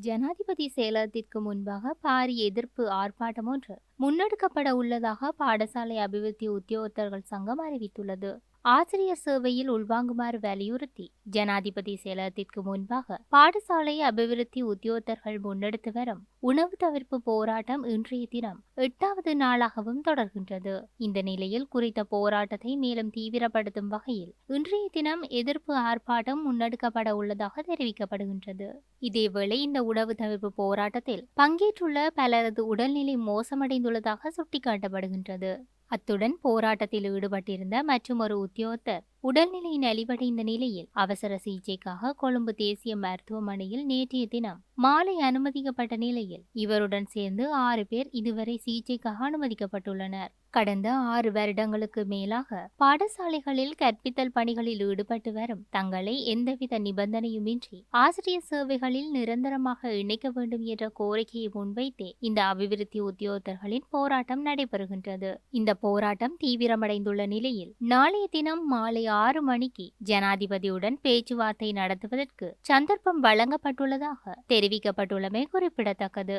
ஜனாதிபதி செயலகத்திற்கு முன்பாக பாரிய எதிர்ப்பு ஆர்ப்பாட்டம் ஒன்று. முன்னெடுக்கப்பட உள்ளதாக பாடசாலை அபிவிருத்தி உத்தியோகத்தர்கள் சங்கம் அறிவித்துள்ளது. ஆசிரியர் சேவையில் உள்வாங்குமாறு வலியுறுத்தி ஜனாதிபதி செயலகத்திற்கு முன்பாக பாடசாலை அபிவிருத்தி உத்தியோகத்தர்கள் முன்னெடுத்து வரும் உணவு தவிர்ப்பு போராட்டம் இன்றைய தினம் எட்டாவது நாளாகவும் தொடர்கின்றது. இந்த நிலையில் குறித்த போராட்டத்தை மேலும் தீவிரப்படுத்தும் வகையில் இன்றைய தினம் எதிர்ப்பு ஆர்ப்பாட்டம் முன்னெடுக்கப்பட உள்ளதாக தெரிவிக்கப்படுகின்றது. இதேவேளை இந்த உணவு தவிர்ப்பு போராட்டத்தில் பங்கேற்றுள்ள பலரது உடல்நிலை அமைந்துள்ளதாக சுட்டிக்காட்டப்படுகின்றது. அத்துடன் போராட்டத்தில் ஈடுபட்டிருந்த மற்றும் ஒரு உத்தியோகத்தர் உடல்நிலை நலிவடைந்த நிலையில் அவசர சிகிச்சைக்காக கொழும்பு தேசிய மருத்துவமனையில் நேற்றைய தினம் மாலை அனுமதிக்கப்பட்ட நிலையில் இவருடன் சேர்ந்து ஆறு பேர் இதுவரை சிகிச்சைக்காக அனுமதிக்கப்பட்டுள்ளனர். கடந்த ஆறு வருடங்களுக்கு மேலாக பாடசாலைகளில் கற்பித்தல் பணிகளில் ஈடுபட்டு வரும் தங்களை எந்தவித நிபந்தனையுமின்றி ஆசிரியர் சேவைகளில் நிரந்தரமாக இணைக்க வேண்டும் என்ற கோரிக்கையை முன்வைத்தே இந்த அபிவிருத்தி உத்தியோகத்தர்களின் போராட்டம் நடைபெறுகின்றது. இந்த போராட்டம் தீவிரமடைந்துள்ள நிலையில் நாளைய தினம் மாலை ஆறு மணிக்கு ஜனாதிபதியுடன் பேச்சுவார்த்தை நடத்துவதற்கு சந்தர்ப்பம் வழங்கப்பட்டுள்ளதாக தெரிவிக்கப்பட்டுள்ளமை குறிப்பிடத்தக்கது.